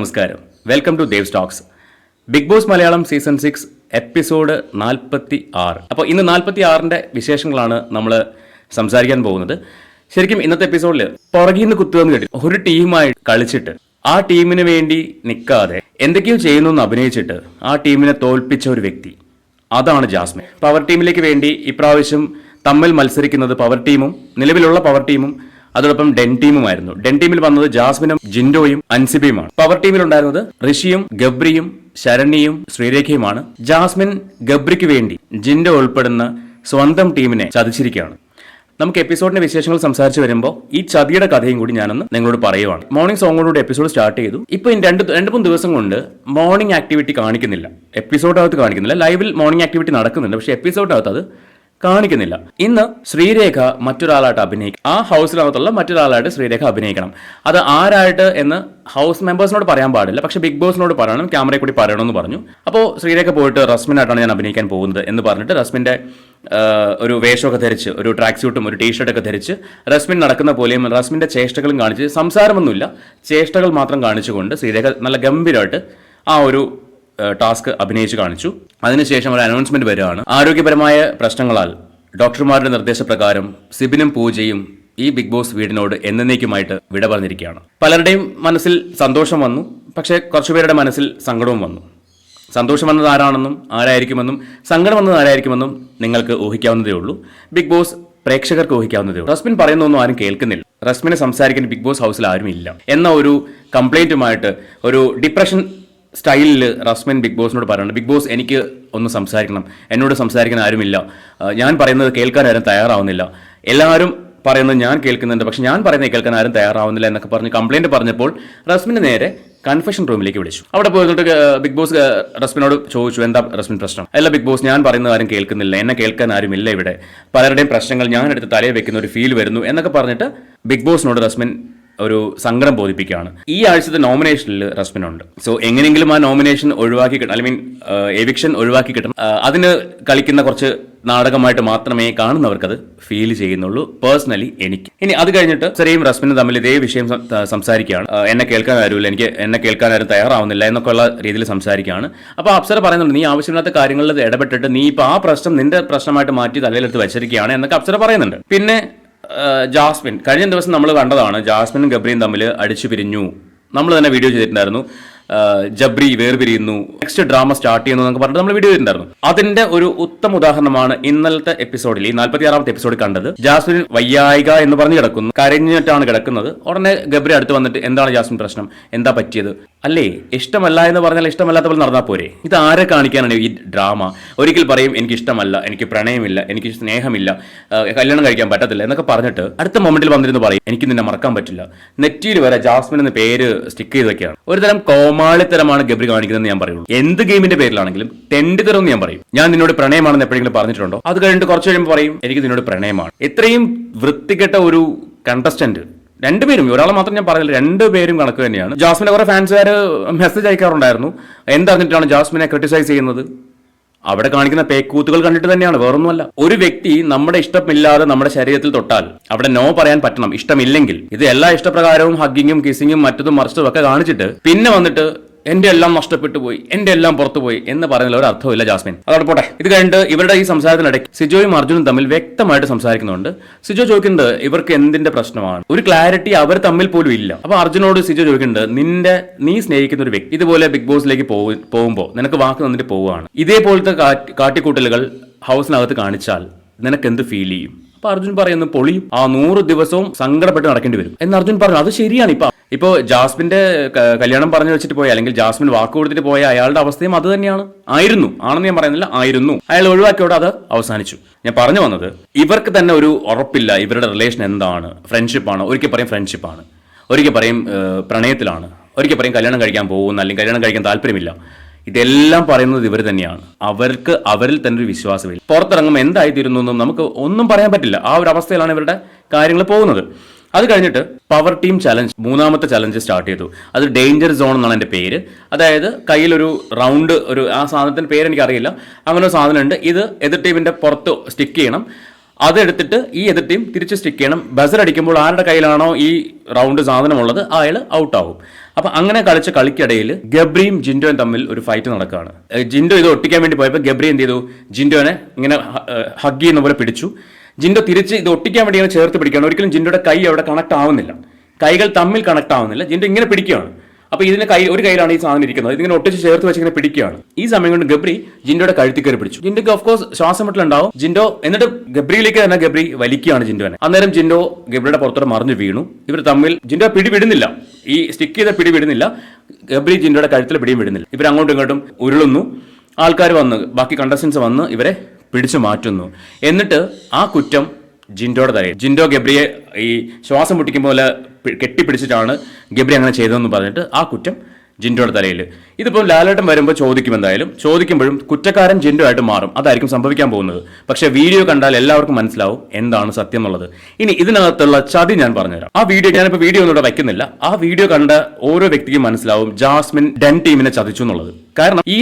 നമസ്കാരം. Welcome to Dev stocks Bigg Boss Malayalam season six episode നാൽപ്പത്തി ആറ് അപ്പോൾ ഇന്ന് നാൽപ്പത്തി ആറിന്റെ വിശേഷങ്ങളാണ് നമ്മൾ സംസാരിക്കാൻ പോകുന്നത്. ശരിക്കും ഇന്നത്തെ എപ്പിസോഡിൽ പുറകിൽ നിന്ന് കുത്തുകയെന്ന് കേട്ടു ഒരു ടീമായി കളിച്ചിട്ട് ആ ടീമിന് വേണ്ടി നിൽക്കാതെ എന്തൊക്കെയോ ചെയ്യുന്നു എന്ന് അഭിനയിച്ചിട്ട് ആ ടീമിനെ തോൽപ്പിച്ച ഒരു വ്യക്തി. അതാണ് ജാസ്മിൻ. പവർ ടീമിലേക്ക് വേണ്ടി ഇപ്രാവശ്യം തമ്മിൽ മത്സരിക്കുന്നത് പവർ ടീമും നിലവിലുള്ള പവർ ടീമും അതോടൊപ്പം ഡെൻ ടീമുമായിരുന്നു. ഡെൻ ടീമിൽ വന്നത് ജാസ്മിനും ജിൻഡോയും അൻസിബിയുമാണ്. പവർ ടീമിൽ ഉണ്ടായിരുന്നത് ഋഷിയും ഗബ്രിയും ശരണ്യയും ശ്രീരേഖയുമാണ്. ജാസ്മിൻ ഗബ്രിക്ക് വേണ്ടി ജിൻഡോ ഉൾപ്പെടുന്ന സ്വന്തം ടീമിനെ ചതിച്ചിരിക്കുകയാണ്. നമുക്ക് എപ്പിസോഡിന്റെ വിശേഷങ്ങൾ സംസാരിച്ച് വരുമ്പോൾ ഈ ചതിയുടെ കഥയും കൂടി ഞാനൊന്ന് നിങ്ങളോട് പറയുവാണ്. മോർണിംഗ് സോങ്ങോടുകൂടി എപ്പിസോഡ് സ്റ്റാർട്ട് ചെയ്തു. ഇപ്പൊ ഈ രണ്ട് രണ്ട് മൂന്ന് ദിവസം കൊണ്ട് മോർണിംഗ് ആക്ടിവിറ്റി കാണിക്കുന്നില്ല. എപ്പിസോഡിനകത്ത് കാണിക്കുന്നില്ല. ലൈവിൽ മോർണിംഗ് ആക്ടിവിറ്റി നടക്കുന്നുണ്ട്. പക്ഷേ എപ്പിസോഡിനകത്ത് അത് കാണിക്കുന്നില്ല. ഇന്ന് ശ്രീരേഖ മറ്റൊരാളായിട്ട് അഭിനയിക്കും ആ ഹൗസിനകത്തുള്ള മറ്റൊരാളായിട്ട് ശ്രീരേഖ അഭിനയിക്കണം. അത് ആരായിട്ട് എന്ന് ഹൗസ് മെമ്പേഴ്സിനോട് പറയാൻ പാടില്ല. പക്ഷെ ബിഗ് ബോസിനോട് പറയണം ക്യാമറയിൽ കൂടി പറയണമെന്ന് പറഞ്ഞു. അപ്പോൾ ശ്രീരേഖ പോയിട്ട് റസ്മിനായിട്ടാണ് ഞാൻ അഭിനയിക്കാൻ പോകുന്നത് എന്ന് പറഞ്ഞിട്ട് റസ്മിന്റെ ഒരു വേഷമൊക്കെ ധരിച്ച് ഒരു ട്രാക്ക് സ്യൂട്ടും ഒരു ടീഷർട്ടൊക്കെ ധരിച്ച് റസ്മിൻ നടക്കുന്ന പോലെയും റസ്മിന്റെ ചേഷ്ടകളും കാണിച്ച് സംസാരമൊന്നുമില്ല. ചേഷ്ടകൾ മാത്രം കാണിച്ചുകൊണ്ട് ശ്രീരേഖ നല്ല ഗംഭീരമായിട്ട് ആ ഒരു ടാസ്ക് അഭിനയിച്ച് കാണിച്ചു. അതിനുശേഷം ഒരു അനൗൺസ്മെന്റ് വരികയാണ്. ആരോഗ്യപരമായ പ്രശ്നങ്ങളാൽ ഡോക്ടർമാരുടെ നിർദ്ദേശപ്രകാരം സിബിനും പൂജയും ഈ ബിഗ് ബോസ് വീടിനോട് എന്നേക്കുമായിട്ട് വിട പറഞ്ഞിരിക്കുകയാണ്. പലരുടെയും മനസ്സിൽ സന്തോഷം വന്നു. പക്ഷേ കുറച്ചുപേരുടെ മനസ്സിൽ സങ്കടവും വന്നു. സന്തോഷം വന്നത് ആരാണെന്നും ആരായിരിക്കുമെന്നും സങ്കടം വന്നത് ആരായിരിക്കുമെന്നും നിങ്ങൾക്ക് ഊഹിക്കാവുന്നതേ ഉള്ളൂ. ബിഗ് ബോസ് പ്രേക്ഷകർക്ക് ഊഹിക്കാവുന്നതേ ഉള്ളൂ. റസ്മിൻ പറയുന്നൊന്നും ആരും കേൾക്കുന്നില്ല. റസ്മിനെ സംസാരിക്കാൻ ബിഗ് ബോസ് ഹൗസിൽ ആരും ഇല്ല എന്ന ഒരു കംപ്ലൈന്റുമായിട്ട് ഒരു ഡിപ്രഷൻ സ്റ്റൈലിൽ റസ്മിൻ ബിഗ് ബോസിനോട് പറയുന്നുണ്ട് ബിഗ് ബോസ് എനിക്ക് ഒന്ന് സംസാരിക്കണം എന്നോട് സംസാരിക്കാൻ ആരുമില്ല. ഞാൻ പറയുന്നത് കേൾക്കാൻ ആരും തയ്യാറാവുന്നില്ല. എല്ലാവരും പറയുന്നത് ഞാൻ കേൾക്കുന്നുണ്ട് പക്ഷെ ഞാൻ പറയുന്നത് കേൾക്കാൻ ആരും തയ്യാറാവുന്നില്ല എന്നൊക്കെ പറഞ്ഞ് കംപ്ലൈന്റ് പറഞ്ഞപ്പോൾ റസ്മിന് നേരെ കൺഫെഷൻ റൂമിലേക്ക് വിളിച്ചു. അവിടെ പോയിട്ട് ബിഗ് ബോസ് റസ്മിനോട് ചോദിച്ചു എന്താ റസ്മിൻ പ്രശ്നം? അല്ല ബിഗ് ബോസ് ഞാൻ പറയുന്നത് ആരും കേൾക്കുന്നില്ല. എന്നെ കേൾക്കാൻ ആരുമില്ല ഇവിടെ. പലരുടെയും പ്രശ്നങ്ങൾ ഞാൻ എടുത്ത് തലയിൽ വെക്കുന്ന ഒരു ഫീൽ വരുന്നു എന്നൊക്കെ പറഞ്ഞിട്ട് ബിഗ് ബോസിനോട് റസ്മിൻ ഒരു സങ്കടം ബോധിപ്പിക്കുകയാണ്. ഈ ആഴ്ചത്തെ നോമിനേഷനിൽ റസ്മിൻ ഉണ്ട് സോ എങ്ങനെയെങ്കിലും ആ നോമിനേഷൻ ഒഴിവാക്കി കിട്ടണം ഐ മീൻ എവിക്ഷൻ ഒഴിവാക്കി കിട്ടണം. അതിന് കളിക്കുന്ന കുറച്ച് നാടകമായിട്ട് മാത്രമേ കാണുന്നവർക്കത് ഫീൽ ചെയ്യുന്നുള്ളൂ പേഴ്സണലി എനിക്ക്. ഇനി അത് കഴിഞ്ഞിട്ട് സെറിയും റസ്മിനും തമ്മിൽ ഇതേ വിഷയം സംസാരിക്കുകയാണ്. എന്നെ കേൾക്കാൻ ആരുമില്ല. എനിക്ക് എന്നെ കേൾക്കാൻ ആരും തയ്യാറാവുന്നില്ല എന്നൊക്കെയുള്ള രീതിയിൽ സംസാരിക്കുകയാണ്. അപ്പോൾ അപ്സര പറയുന്നുണ്ട് നീ ആവശ്യമില്ലാത്ത കാര്യങ്ങളിൽ ഇടപെട്ടിട്ട് നീ ഇപ്പോൾ ആ പ്രശ്നം നിന്റെ പ്രശ്നമായിട്ട് മാറ്റി തലയിലെടുത്ത് വെച്ചിരിക്കുകയാണ് എന്നൊക്കെ അപ്സര പറയുന്നുണ്ട്. പിന്നെ ജാസ്മിൻ. കഴിഞ്ഞ ദിവസം നമ്മൾ കണ്ടതാണ് ജാസ്മിനും ഗബ്രിയും തമ്മിൽ അടിച്ചു പിരിഞ്ഞു. നമ്മൾ തന്നെ വീഡിയോ ചെയ്തിട്ടുണ്ടായിരുന്നു. ജബ്രി വേർപിരിയുന്നു. നെക്സ്റ്റ് ഡ്രാമ സ്റ്റാർട്ട് ചെയ്യുന്നു എന്നൊക്കെ പറഞ്ഞിട്ട് നമ്മൾ വീഡിയോ ചെയ്തിട്ടുണ്ടായിരുന്നു അതിന്റെ ഒരു ഉത്തമ ഉദാഹരണമാണ് ഇന്നലത്തെ എപ്പിസോഡിൽ ഈ നാൽപ്പത്തി ആറാമത്തെ എപ്പിസോഡിൽ കണ്ടത്. ജാസ്മിൻ വയ്യായിക എന്ന് പറഞ്ഞ് കിടക്കുന്നു. കരഞ്ഞിട്ടാണ് കിടക്കുന്നത്. ഉടനെ ഗബ്രി അടുത്ത് വന്നിട്ട് എന്താണ് ജാസ്മിൻ പ്രശ്നം? എന്താ പറ്റിയത്? അല്ലേ ഇഷ്ടമല്ല എന്ന് പറഞ്ഞാൽ ഇഷ്ടമല്ലാത്ത പോലെ നടന്നാൽ പോരെ. ഇത് ആരെ കാണിക്കാനാണ് ഈ ഡ്രാമ ഒരിക്കൽ പറയും എനിക്ക് ഇഷ്ടമല്ല എനിക്ക് പ്രണയമില്ല എനിക്ക് സ്നേഹമില്ല കല്യാണം കഴിക്കാൻ പറ്റത്തില്ല എന്നൊക്കെ പറഞ്ഞിട്ട് അടുത്ത മൊമെന്റിൽ വന്നിരുന്ന് പറയും എനിക്ക് നിന്നെ മറക്കാൻ പറ്റില്ല. നെറ്റിയിൽ വരെ ജാസ്മിൻ എന്ന പേര് സ്റ്റിക്ക് ചെയ്തൊക്കെയാണ്. ഒരു തരം കോമാളിത്തരമാണ് ഗബ്രി കാണിക്കുന്നതെന്ന് ഞാൻ പറയുള്ളൂ. എന്ത് ഗെയിമിന്റെ പേരിലാണെങ്കിലും തെണ്ടിത്തരം എന്ന് ഞാൻ പറയും. ഞാൻ നിന്നോട് പ്രണയമാണെന്ന് എപ്പോഴെങ്കിലും പറഞ്ഞിട്ടുണ്ടോ? അത് കഴിഞ്ഞിട്ട് കുറച്ച് കഴിയുമ്പോൾ പറയും എനിക്ക് നിന്നോട് പ്രണയമാണ്. ഇത്രയും വൃത്തികെട്ട ഒരു കണ്ടസ്റ്റന്റ് രണ്ടുപേരും ഒരാളെ മാത്രം ഞാൻ പറഞ്ഞില്ല രണ്ടുപേരും കണക്ക് തന്നെയാണ്. ജാസ്മിനെ കുറെ ഫാൻസുകാർ മെസ്സേജ് അയക്കാറുണ്ടായിരുന്നു. എന്തറിഞ്ഞിട്ടാണ് ജാസ്മിനെ ക്രിട്ടിസൈസ് ചെയ്യുന്നത്? അവിടെ കാണിക്കുന്ന പേക്കൂത്തുകൾ കണ്ടിട്ട് തന്നെയാണ് വേറൊന്നുമല്ല. ഒരു വ്യക്തി നമ്മുടെ ഇഷ്ടമില്ലാതെ നമ്മുടെ ശരീരത്തിൽ തൊട്ടാൽ അവിടെ നോ പറയാൻ പറ്റണം ഇഷ്ടമില്ലെങ്കിൽ. ഇത് എല്ലാ ഇഷ്ടപ്രകാരവും ഹഗ്ഗിങ്ങും കിസിങ്ങും മറ്റതും മറിച്ചതും ഒക്കെ കാണിച്ചിട്ട് പിന്നെ വന്നിട്ട് എന്റെ എല്ലാം നഷ്ടപ്പെട്ടു പോയി എന്റെ എല്ലാം പുറത്തു പോയി എന്ന് പറയുന്നതിൽ ഒരു അർത്ഥമില്ല ജാസ്മിൻ. അതോടെ പോട്ടെ. ഇത് കഴിഞ്ഞിട്ട് ഇവരുടെ ഈ സംസാരത്തിനിടയ്ക്ക് സിജോയും അർജുനും തമ്മിൽ വ്യക്തമായിട്ട് സംസാരിക്കുന്നുണ്ട്. സിജോ ചോദിക്കുന്നത് ഇവർക്ക് എന്തിന്റെ പ്രശ്നമാണ്? ഒരു ക്ലാരിറ്റി അവർ തമ്മിൽ പോലും ഇല്ല. അപ്പൊ അർജുനോട് സിജോ ചോദിക്കുന്നുണ്ട് നിന്റെ നീ സ്നേഹിക്കുന്ന ഒരു വ്യക്തി ഇതുപോലെ ബിഗ് ബോസിലേക്ക് പോകുമ്പോൾ നിനക്ക് വാക്ക് തന്നിട്ട് പോവുകയാണ്. ഇതേപോലത്തെ കാട്ടിക്കൂട്ടലുകൾ ഹൗസിനകത്ത് കാണിച്ചാൽ നിനക്ക് എന്ത് ഫീൽ ചെയ്യും? അപ്പൊ അർജുൻ പറയുന്നു പൊളിയും ആ നൂറ് ദിവസവും സങ്കടപ്പെട്ട് നടക്കേണ്ടി വരും. എന്ന് അർജുൻ പറഞ്ഞു. അത് ശരിയാണ്. ഇപ്പൊ ഇപ്പോ ജാസ്മിന്റെ കല്യാണം പറഞ്ഞു വെച്ചിട്ട് പോയ അല്ലെങ്കിൽ ജാസ്മിൻ വാക്ക് കൊടുത്തിട്ട് പോയ അയാളുടെ അവസ്ഥയും അത് തന്നെയാണ്. ആയിരുന്നു. ആണെന്ന് ഞാൻ പറയുന്നില്ല ആയിരുന്നു. അയാൾ ഒഴിവാക്കിയോടെ അത് അവസാനിച്ചു. ഞാൻ പറഞ്ഞു വന്നത് ഇവർക്ക് തന്നെ ഒരു ഉറപ്പില്ല. ഇവരുടെ റിലേഷൻ എന്താണ്? ഫ്രണ്ട്ഷിപ്പാണ് ഒരിക്കൽ പറയും ഫ്രണ്ട്ഷിപ്പാണ് ഒരിക്കൽ പറയും പ്രണയത്തിലാണ്. ഒരിക്കൽ പറയും കല്യാണം കഴിക്കാൻ പോകുന്ന അല്ലെങ്കിൽ കല്യാണം കഴിക്കാൻ താല്പര്യമില്ല. ഇതെല്ലാം പറയുന്നത് ഇവർ തന്നെയാണ്. അവർക്ക് അവരിൽ തന്നെ ഒരു വിശ്വാസമില്ല. പുറത്തിറങ്ങുമ്പോൾ എന്തായിത്തീരുന്നു എന്നും നമുക്ക് ഒന്നും പറയാൻ പറ്റില്ല. ആ ഒരു അവസ്ഥയിലാണ് ഇവരുടെ കാര്യങ്ങൾ പോകുന്നത്. അത് കഴിഞ്ഞിട്ട് പവർ ടീം ചലഞ്ച് മൂന്നാമത്തെ ചലഞ്ച് സ്റ്റാർട്ട് ചെയ്തു. അത് ഡേഞ്ചർ സോൺ എന്നാണ് എന്റെ പേര്. അതായത് കയ്യിലൊരു റൗണ്ട് ഒരു ആ സാധനത്തിന്റെ പേര് എനിക്കറിയില്ല അങ്ങനെ ഒരു സാധനം ഉണ്ട് ഇത് എതിർ ടീമിന്റെ പുറത്ത് സ്റ്റിക്ക് ചെയ്യണം. അതെടുത്തിട്ട് ഈ എതിർ ടീം തിരിച്ച് സ്റ്റിക്ക് ചെയ്യണം. ബസർ അടിക്കുമ്പോൾ ആരുടെ കയ്യിലാണോ ഈ റൗണ്ട് സാധനമുള്ളത് അയാൾ ഔട്ടാവും അപ്പൊ അങ്ങനെ കളിച്ച കളിക്കിടയിൽ ഗബ്രിയും ജിൻഡോയും തമ്മിൽ ഒരു ഫൈറ്റ് നടക്കുകയാണ്. ജിൻഡോ ഇത് ഒട്ടിക്കാൻ വേണ്ടി പോയപ്പോൾ ഗബ്രി എന്ത് ചെയ്തു? ജിൻഡോനെ ഇങ്ങനെ ഹഗ് ചെയ്യുന്ന പോലെ പിടിച്ചു. ജിൻഡോ തിരിച്ച് ഇത് ഒട്ടിക്കാൻ വേണ്ടി ഇങ്ങനെ ചേർത്ത് പിടിക്കുകയാണ്. ഒരിക്കലും ജിൻഡോയുടെ കൈ അവിടെ കണക്ട് ആവുന്നില്ല. കൈകൾ തമ്മിൽ കണക്ട് ആവുന്നില്ല. ജിൻഡോ ഇങ്ങനെ പിടിക്കുകയാണ്. അപ്പൊ ഇതിന്റെ കൈ ഒരു കയ്യിലാണ് ഈ സാധനം ഇരിക്കുന്നത്. ഇതിങ്ങനെ ഒട്ടിച്ച് ചേർത്ത് വെച്ച് ഇങ്ങനെ പിടിക്കുകയാണ്. ഈ സമയം കൊണ്ട് ഗബ്രി ജിൻഡോയുടെ കഴുത്തി കയറി പിടിച്ചു. ജിൻഡോക്ക് ഓഫ് കോഴ്സ് ശ്വാസം മുട്ടലുണ്ടാവും. ജിൻഡോ എന്നിട്ട് ഗബ്രിയിലേക്ക് തന്നെ ഗബ്രി വലിക്കുകയാണ് ജിൻഡോനെ അന്നേരം ജിൻഡോ ഗബ്രിയുടെ പുറത്തോട്ട് മറിഞ്ഞു വീണു. ഇവർ തമ്മിൽ ജിൻഡോ പിടി വിടുന്നില്ല ഈ സ്റ്റിക്ക് ചെയ്ത പിടി വിടുന്നില്ല ഗബ്രി ജിൻഡോയുടെ കഴുത്തിൽ പിടിയും വിടുന്നില്ല. ഇവർ അങ്ങോട്ടും ഇങ്ങോട്ടും ഉരുളുന്നു. ആൾക്കാർ വന്ന് ബാക്കി കണ്ടസ്റ്റൻസ് വന്ന് ഇവരെ പിടിച്ചു മാറ്റുന്നു. എന്നിട്ട് ആ കുറ്റം ജിൻഡോയുടെ തലയിൽ. ജിൻഡോ ഗബ്രിയെ ഈ ശ്വാസം മുട്ടിക്കുമ്പോൾ കെട്ടിപ്പിടിച്ചിട്ടാണ് ഗബ്രി അങ്ങനെ ചെയ്തതെന്ന് പറഞ്ഞിട്ട് ആ കുറ്റം ജിൻഡോയുടെ തലയിൽ. ഇതിപ്പോൾ ലാലേട്ടൻ വരുമ്പോൾ ചോദിക്കും എന്തായാലും. ചോദിക്കുമ്പോഴും കുറ്റക്കാരൻ ജിൻഡോ ആയിട്ട് മാറും. അതായിരിക്കും സംഭവിക്കാൻ പോകുന്നത്. പക്ഷേ വീഡിയോ കണ്ടാൽ എല്ലാവർക്കും മനസ്സിലാവും എന്താണ് സത്യം എന്നുള്ളത്. ഇനി ഇതിനകത്തുള്ള ചതി ഞാൻ പറഞ്ഞുതരാം. ആ വീഡിയോ ഞാനിപ്പോൾ വീഡിയോ ഒന്നും ഇവിടെ വയ്ക്കുന്നില്ല. ആ വീഡിയോ കണ്ട ഓരോ വ്യക്തിക്കും മനസ്സിലാവും ജാസ്മിൻ ഡെൻ ടീമിനെ ചതിച്ചു എന്നുള്ളത്. കാരണം ഈ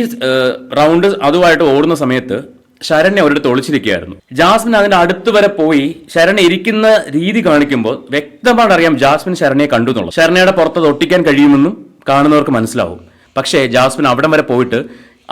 റൗണ്ട് അതുമായിട്ട് ഓടുന്ന സമയത്ത് ശരണ്യ അവരുടെ ഒളിച്ചിരിക്കുകയായിരുന്നു. ജാസ്മിൻ അതിന്റെ അടുത്ത് വരെ പോയി ശരണ്യ ഇരിക്കുന്ന രീതി കാണിക്കുമ്പോൾ വ്യക്തമായിട്ട് അറിയാം ജാസ്മിൻ ശരണ്യെ കണ്ടു എന്നുള്ളത്. ശരണ്യയുടെ പുറത്ത് ഒട്ടിക്കാൻ കഴിയുമെന്നും കാണുന്നവർക്ക് മനസ്സിലാവും. പക്ഷേ ജാസ്മിൻ അവിടം വരെ പോയിട്ട്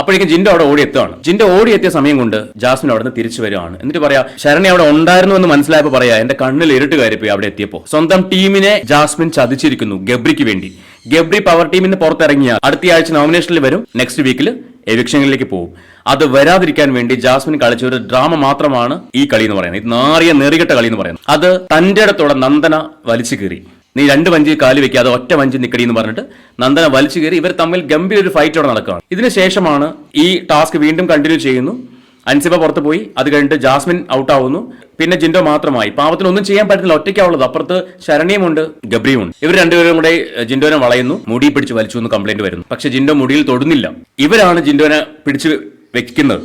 അപ്പോഴേക്കും ജിൻഡോ അവിടെ ഓടി എത്തുകയാണ് ജിൻഡോ ഓടി എത്തിയ സമയം കൊണ്ട് ജാസ്മിൻ അവിടെ നിന്ന് തിരിച്ചു വരുവാണ്. എന്നിട്ട് പറയാ ശരണി അവിടെ ഉണ്ടായിരുന്നു എന്ന് മനസ്സിലായപ്പോൾ പറയാ എന്റെ കണ്ണിൽ ഇരുട്ട് കയറിപ്പോയി അവിടെ എത്തിയപ്പോൾ സ്വന്തം ടീമിനെ ജാസ്മിൻ ചതിച്ചിരിക്കുന്നു ഗബ്രിക്ക് വേണ്ടി. ഗബ്രി പവർ ടീമിന് പുറത്തിറങ്ങിയ അടുത്ത ആഴ്ച നോമിനേഷനിൽ വരും നെക്സ്റ്റ് വീക്കിൽ എവിക്ഷനിലേക്ക് പോകും. അത് വരാതിരിക്കാൻ വേണ്ടി ജാസ്മിൻ കളിച്ച ഒരു ഡ്രാമ മാത്രമാണ് ഈ കളി എന്ന് പറയുന്നത്. നാറിയ നെറികെട്ട കളി എന്ന് പറയുന്നത്. അത് തന്റെ അടുത്തോടെ നന്ദന വലിച്ചു കീറി. നീ രണ്ട് വഞ്ചി കാൽ വെക്കാതെ ഒറ്റ വഞ്ചി നിക്കടി എന്ന് പറഞ്ഞിട്ട് നന്ദന വലിച്ചു കയറി ഇവർ തമ്മിൽ ഗംഭീര ഒരു ഫൈറ്റ് അവിടെ നടക്കുകയാണ്. ഇതിനുശേഷമാണ് ഈ ടാസ്ക് വീണ്ടും കണ്ടിന്യൂ ചെയ്യുന്നു. അൻസിബ പുറത്ത് പോയി. അത് കഴിഞ്ഞിട്ട് ജാസ്മിൻ ഔട്ട് ആവുന്നു. പിന്നെ ജിൻഡോ മാത്രമായി. പാവത്തിന് ഒന്നും ചെയ്യാൻ പറ്റുന്നില്ല. ഒറ്റയ്ക്കാവുള്ളത്. അപ്പുറത്ത് ശരണിയുമുണ്ട് ഗബ്രിയുമുണ്ട്. ഇവർ രണ്ടുപേരും കൂടെ ജിൻഡോനെ വളയുന്നു. മുടി പിടിച്ച് വലിച്ചു എന്ന് കംപ്ലൈന്റ് വരുന്നു. പക്ഷെ ജിൻഡോ മുടിയിൽ തൊടുന്നില്ല. ഇവരാണ് ജിൻഡോനെ പിടിച്ച് വെക്കുന്നത്.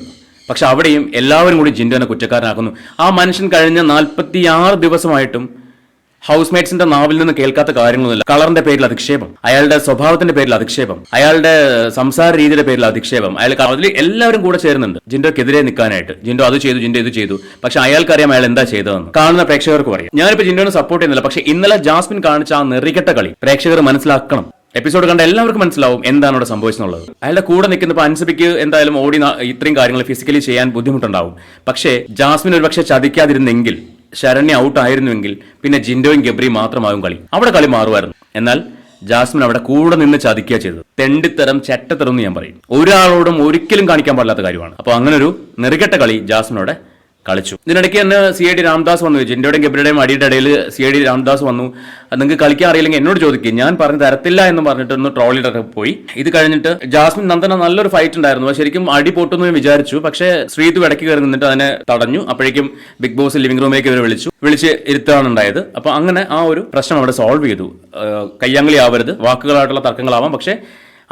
പക്ഷെ അവിടെയും എല്ലാവരും കൂടി ജിൻഡോനെ കുറ്റക്കാരനാക്കുന്നു. ആ മനുഷ്യൻ കഴിഞ്ഞ നാൽപ്പത്തി ആറ് ദിവസമായിട്ടും ഹൗസ് മേറ്റ്സിന്റെ നാവിൽ നിന്ന് കേൾക്കാത്ത കാര്യങ്ങളൊന്നുമില്ല. കളറിന്റെ പേരിൽ അധിക്ഷേപം അയാളുടെ സ്വഭാവത്തിന്റെ പേരിൽ അധിക്ഷേപം അയാളുടെ സംസാര രീതിയുടെ പേരിൽ അധിക്ഷേപം അയാൾ അതിൽ എല്ലാവരും കൂടെ ചേരുന്നുണ്ട്. ജിൻഡോക്കെതിരെ നിൽക്കാനായിട്ട്. ജിൻഡോ അത് ചെയ്തു ജിൻഡോ ഇത് ചെയ്തു. പക്ഷെ അയാൾക്കറിയാം അയാൾ എന്താ ചെയ്തതെന്ന്. കാണുന്ന പ്രേക്ഷകർക്ക് പറയും ഞാനിപ്പോ ജിൻഡോനെ സപ്പോർട്ട് ചെയ്യുന്നില്ല. പക്ഷെ ഇന്നലെ ജാസ്മിൻ കാണിച്ച ആ നെറികെട്ട കളി പ്രേക്ഷകർ മനസ്സിലാക്കണം. എപ്പിസോഡ് കണ്ട എല്ലാവർക്കും മനസ്സിലാവും എന്താണ് അവിടെ സംഭവിച്ചെന്നുള്ളത്. അയാളുടെ കൂടെ നിൽക്കുന്ന ഇപ്പൊ അൻസബിക്ക് എന്തായാലും ഓടി ഇത്രയും കാര്യങ്ങൾ ഫിസിക്കലി ചെയ്യാൻ ബുദ്ധിമുട്ടുണ്ടാവും. പക്ഷേ ജാസ്മിൻ ഒരുപക്ഷെ ചതിക്കാതിരുന്നെങ്കിൽ ശരണ്യ ഔട്ട് ആയിരുന്നുവെങ്കിൽ പിന്നെ ജിൻഡോയും ഗബ്രിയും മാത്രമാകും കളി. അവിടെ കളി മാറുമായിരുന്നു. എന്നാൽ ജാസ്മിൻ അവിടെ കൂടെ നിന്ന് ചതിക്കുക ചെയ്തത്. തെണ്ടിത്തരം ചട്ടത്തരം എന്ന് ഞാൻ പറയും. ഒരാളോടും ഒരിക്കലും കാണിക്കാൻ പാടില്ലാത്ത കാര്യമാണ്. അപ്പോൾ അങ്ങനെ ഒരു നെറുകെട്ട കളി ജാസ്മിനോടെ കളിച്ചു. ഇതിനിടയ്ക്ക് തന്നെ സി ഐ ഡി രാംദാസ് വന്നു. ജിൻഡോയുടെയും ഗബ്രിയുടെയും അടിയുടെ ഇടയിൽ സി ഐ ഡി രാംദാസ് വന്നു. നിങ്ങൾക്ക് കളിക്കാൻ അറിയില്ലെങ്കിൽ എന്നോട് ചോദിക്കും. ഞാൻ പറഞ്ഞു തരത്തില്ല എന്ന് പറഞ്ഞിട്ട് ഒന്ന് ട്രോളിയുടെ പോയി. ഇത് കഴിഞ്ഞിട്ട് ജാസ്മിൻ നന്ദന നല്ലൊരു ഫൈറ്റ് ഉണ്ടായിരുന്നു. ശരിക്കും അടി പൊട്ടുന്നു എന്ന് വിചാരിച്ചു. പക്ഷേ ശ്രീതു ഇടയ്ക്ക് കയറി നിന്നിട്ട് അതിനെ തടഞ്ഞു. അപ്പോഴേക്കും ബിഗ് ബോസ് ലിവിംഗ് റൂമിലേക്ക് ഇവർ വിളിച്ചു. വിളിച്ച് ഇരുത്താണ് ഉണ്ടായത്. അപ്പൊ അങ്ങനെ ആ ഒരു പ്രശ്നം അവിടെ സോൾവ് ചെയ്തു. കയ്യാങ്കളി ആവരുത്. വാക്കുകളായിട്ടുള്ള തർക്കങ്ങളാവാം. പക്ഷേ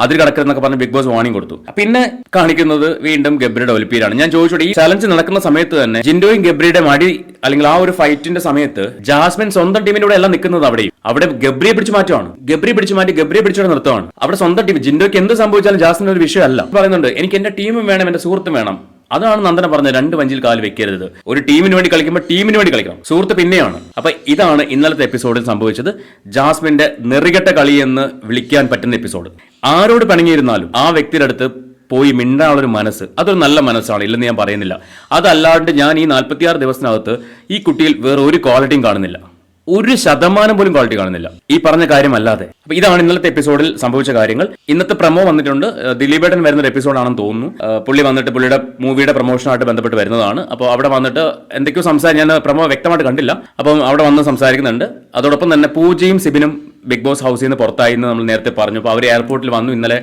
അതിൽ കിടക്കരുതെന്നൊക്കെ പറഞ്ഞ് ബിഗ് ബോസ് വാണിംഗ് കൊടുത്തു. പിന്നെ കാണിക്കുന്നത് വീണ്ടും ഗബ്രിയുടെ ഒലിപ്പീരാണ് ഞാൻ ചോദിച്ചോട്ടെ ഈ ചലഞ്ച് നടക്കുന്ന സമയത്ത് തന്നെ ജിൻഡോയും ഗബ്രിയുടെ മടി അല്ലെങ്കിൽ ആ ഒരു ഫൈറ്റിന്റെ സമയത്ത് ജാസ്മിൻ സ്വന്തം ടീമിന്റെ കൂടെ എല്ലാം നിൽക്കുന്നത് അവിടെയും. അവിടെ ഗബ്രിയെ പിടിച്ചു മാറ്റുവാണ്. ഗബ്രിയെ പിടിച്ചു മാറ്റി ഗബ്രിയെ പിടിച്ചോടെ നിർത്തുവാണ്. അവിടെ സ്വന്തം ടീം ജിൻഡോയ്ക്ക് എന്ത് സംഭവിച്ചാലും ജാസ്മിൻ ഒരു വിഷയമല്ല. പറയുന്നുണ്ട് എനിക്ക് എന്റെ ടീമും വേണം എന്റെ സുഹൃത്തും വേണം. അതാണ് നന്ദന പറഞ്ഞത് രണ്ട് വഞ്ചിൽ കാൽ വെക്കരുത്. ഒരു ടീമിന് വേണ്ടി കളിക്കുമ്പോൾ ടീമിന് വേണ്ടി കളിക്കണം. സുഹൃത്ത് പിന്നെയാണ്. അപ്പൊ ഇതാണ് ഇന്നലത്തെ എപ്പിസോഡിൽ സംഭവിച്ചത്. ജാസ്മിന്റെ നെറികെട്ട കളി എന്ന് വിളിക്കാൻ പറ്റുന്ന എപ്പിസോഡ്. ആരോട് പിണങ്ങിയിരുന്നാലും ആ വ്യക്തിയുടെ അടുത്ത് പോയി മിണ്ടാനുള്ളൊരു മനസ്സ് അതൊരു നല്ല മനസ്സാണ് ഇല്ലെന്ന് ഞാൻ പറയുന്നില്ല. അതല്ലാണ്ട് ഞാൻ ഈ നാൽപ്പത്തിയാറ് ദിവസത്തിനകത്ത് ഈ കുട്ടിയിൽ വേറെ ഒരു ക്വാളിറ്റിയും കാണുന്നില്ല. ഒരു ശതമാനം പോലും ക്വാളിറ്റി കാണുന്നില്ല. ഈ പറഞ്ഞ കാര്യമല്ലാതെ. അപ്പൊ ഇതാണ് ഇന്നലത്തെ എപ്പിസോഡിൽ സംഭവിച്ച കാര്യങ്ങൾ. ഇന്നത്തെ പ്രമോ വന്നിട്ടുണ്ട്. ദിലീപേട്ടൻ വരുന്ന ഒരു എപ്പിസോഡാണെന്ന് തോന്നുന്നു. പുള്ളി വന്നിട്ട് പുള്ളിയുടെ മൂവിയുടെ പ്രൊമോഷനായിട്ട് ബന്ധപ്പെട്ട് വരുന്നതാണ്. അപ്പോൾ അവിടെ വന്നിട്ട് എന്തൊക്കെയോ സംസാരം ഞാൻ പ്രമോ വ്യക്തമായിട്ട് കണ്ടില്ല. അപ്പം അവിടെ വന്ന് സംസാരിക്കുന്നുണ്ട്. അതോടൊപ്പം തന്നെ പൂജയും സിബിനും ബിഗ് ബോസ് ഹൗസിൽ നിന്ന് പുറത്തായി എന്ന് നമ്മൾ നേരത്തെ പറഞ്ഞു. അപ്പോൾ അവർ എയർപോർട്ടിൽ വന്നു. ഇന്നലെ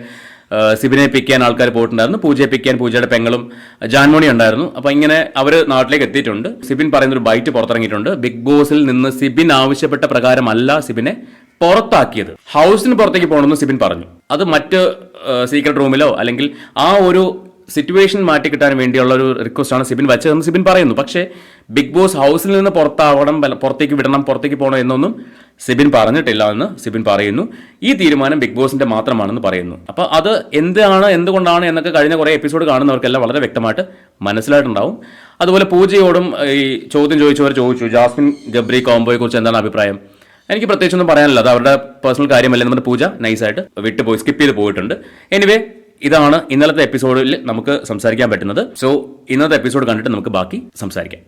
ആ, പിക്ക് ചെയ്യാൻ ആൾക്കാർ പോയിട്ടുണ്ടായിരുന്നു. പൂജയെ പിക്ക് ചെയ്യാൻ പൂജയുടെ പെങ്ങളും ജാൻമോണി ഉണ്ടായിരുന്നു. അപ്പോൾ ഇങ്ങനെ അവർ നാട്ടിലേക്ക് എത്തിയിട്ടുണ്ട്. സിബിൻ പറയുന്നൊരു ബൈറ്റ് പുറത്തിറങ്ങിയിട്ടുണ്ട്. ബിഗ് ബോസിൽ നിന്ന് സിബിൻ ആവശ്യപ്പെട്ട പ്രകാരമല്ല സിബിനെ പുറത്താക്കിയത്. ഹൗസിന് പുറത്തേക്ക് പോകണമെന്ന് സിബിൻ പറഞ്ഞു. അത് മറ്റ് സീക്രട്ട് റൂമിലോ അല്ലെങ്കിൽ ആ ഒരു സിറ്റുവേഷൻ മാറ്റി കിട്ടാൻ വേണ്ടിയുള്ള ഒരു റിക്വസ്റ്റാണ് സിബിൻ വെച്ചതെന്ന് സിബിൻ പറയുന്നു. പക്ഷേ ബിഗ് ബോസ് ഹൗസിൽ നിന്ന് പുറത്താവണം പുറത്തേക്ക് വിടണം പുറത്തേക്ക് പോകണം എന്നൊന്നും സിബിൻ പറഞ്ഞിട്ടില്ല എന്ന് സിബിൻ പറയുന്നു. ഈ തീരുമാനം ബിഗ് ബോസിന്റെ മാത്രമാണെന്ന് പറയുന്നു. അപ്പോൾ അത് എന്താണ് എന്തുകൊണ്ടാണ് എന്നൊക്കെ കഴിഞ്ഞ കുറേ എപ്പിസോഡ് കാണുന്നവർക്കെല്ലാം വളരെ വ്യക്തമായിട്ട് മനസ്സിലായിട്ടുണ്ടാവും. അതുപോലെ പൂജയോടും ഈ ചോദ്യം ചോദിച്ചവർ ചോദിച്ചു ജാസ്മിൻ ജബ്രി കോംബോയെക്കുറിച്ച് എന്താണ് അഭിപ്രായം? എനിക്ക് പ്രത്യേകിച്ചൊന്നും പറയാനില്ല. അത് അവരുടെ പേഴ്സണൽ കാര്യമല്ല നമ്മുടെ പൂജ നൈസായിട്ട് വിട്ടുപോയി സ്കിപ്പ് ചെയ്ത് പോയിട്ടുണ്ട്. എനിവേ ഇതാണ് ഇന്നലത്തെ എപ്പിസോഡിൽ നമുക്ക് സംസാരിക്കാൻ പറ്റുന്നത്. സോ ഇന്നത്തെ എപ്പിസോഡ് കണ്ടിട്ട് നമുക്ക് ബാക്കി സംസാരിക്കാം.